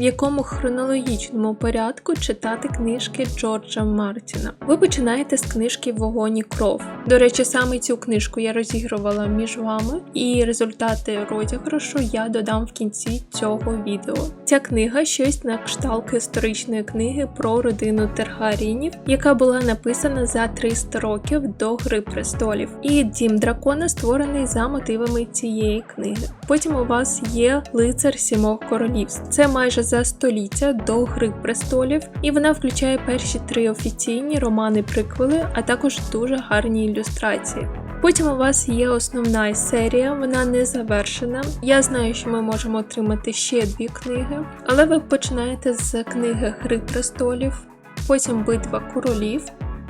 в якому хронологічному порядку читати книжки Джорджа Мартіна. Ви починаєте з книжки Вогонь і кров. До речі, саме цю книжку я розігрувала між вами, і результати розіграшу я додам в кінці цього відео. Ця книга щось на кшталт історичної книги про родину Тергарінів, яка була написана за 300 років до Гри престолів. І дім дракона створений за мотивами цієї книги. Потім у вас є лицар сімох королівств. Це майже за століття до Гри престолів, і вона включає перші три офіційні романи приквели, а також дуже гарні ілюстрації. Потім у вас є основна серія, вона не завершена. Я знаю, що ми можемо отримати ще дві книги, але ви починаєте з книги Гри престолів, потім Битва королів,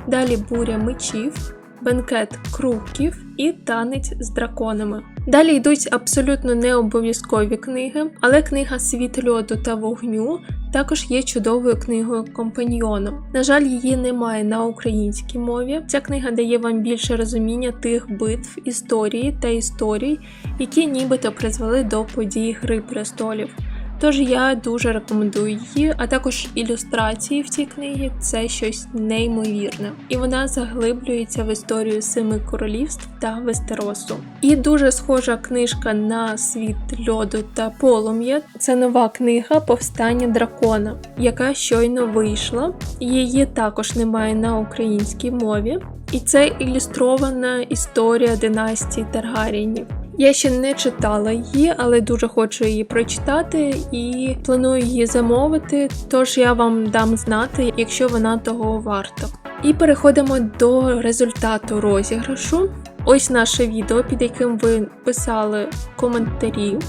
далі Буря мечів, Бенкет круків і танець з драконами. Далі йдуть абсолютно не обов'язкові книги, але книга Світ льоду та вогню також є чудовою книгою компаньйоном. На жаль, її немає на українській мові. Ця книга дає вам більше розуміння тих битв, історії та історій, які нібито призвели до подій Гри престолів. Тож я дуже рекомендую її, а також ілюстрації в цій книгі це щось неймовірне, і вона заглиблюється в історію семи королівств та Вестеросу. І дуже схожа книжка на світ льоду та полум'я. Це нова книга Повстання дракона, яка щойно вийшла. Її також немає на українській мові. І це ілюстрована історія династії Таргаріїнів. Я ще не читала її, але дуже хочу її прочитати і планую її замовити. Тож я вам дам знати, якщо вона того варта. І переходимо до результату розіграшу. Ось наше відео, під яким ви писали коментарі.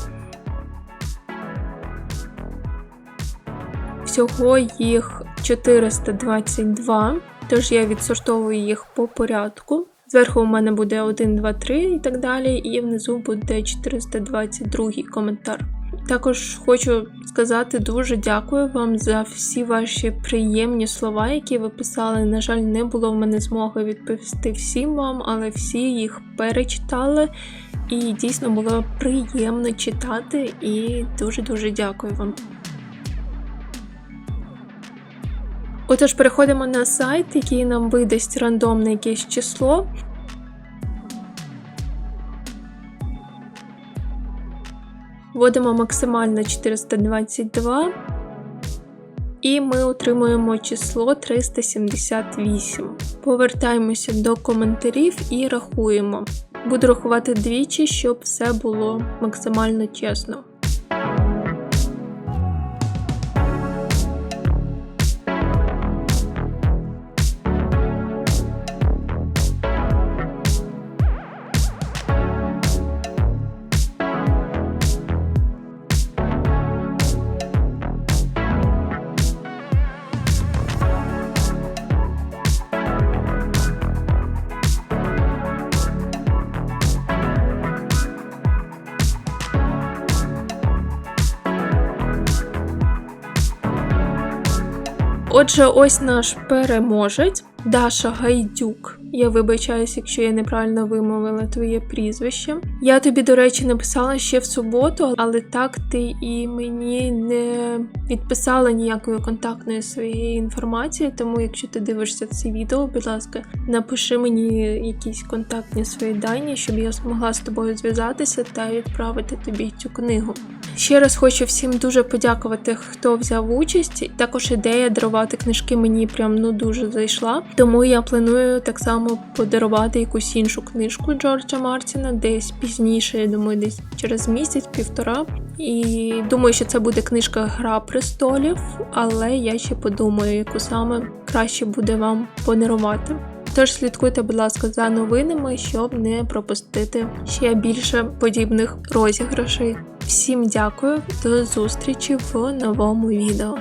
Всього їх 422, тож я відсортовую їх по порядку. Зверху у мене буде 1, 2, 3 і так далі, і внизу буде 422 коментар. Також хочу сказати дуже дякую вам за всі ваші приємні слова, які ви писали. На жаль, не було в мене змоги відповісти всім вам, але всі їх перечитали. І дійсно було приємно читати. І дуже-дуже дякую вам. Отож, переходимо на сайт, який нам видасть рандомне якесь число. Вводимо максимально 422. І ми отримуємо число 378. Повертаємося до коментарів і рахуємо. Буду рахувати двічі, щоб все було максимально чесно. Отже, ось наш переможець Даша Гайдюк. Я вибачаюсь, якщо я неправильно вимовила твоє прізвище. Я тобі, до речі, написала ще в суботу, але так ти і мені не відписала ніякої контактної своєї інформації. Тому, якщо ти дивишся це відео, будь ласка, напиши мені якісь контактні свої дані, щоб я змогла з тобою зв'язатися та відправити тобі цю книгу. Ще раз хочу всім дуже подякувати, хто взяв участь. Також ідея дарувати книжки мені прям ну дуже зайшла. Тому я планую так само подарувати якусь іншу книжку Джорджа Мартіна, десь пізніше, я думаю, десь через місяць-півтора. І думаю, що це буде книжка Гра престолів, але я ще подумаю, яку саме краще буде вам подарувати. Тож слідкуйте, будь ласка, за новинами, щоб не пропустити ще більше подібних розіграшей. Всім дякую, до зустрічі в новому відео.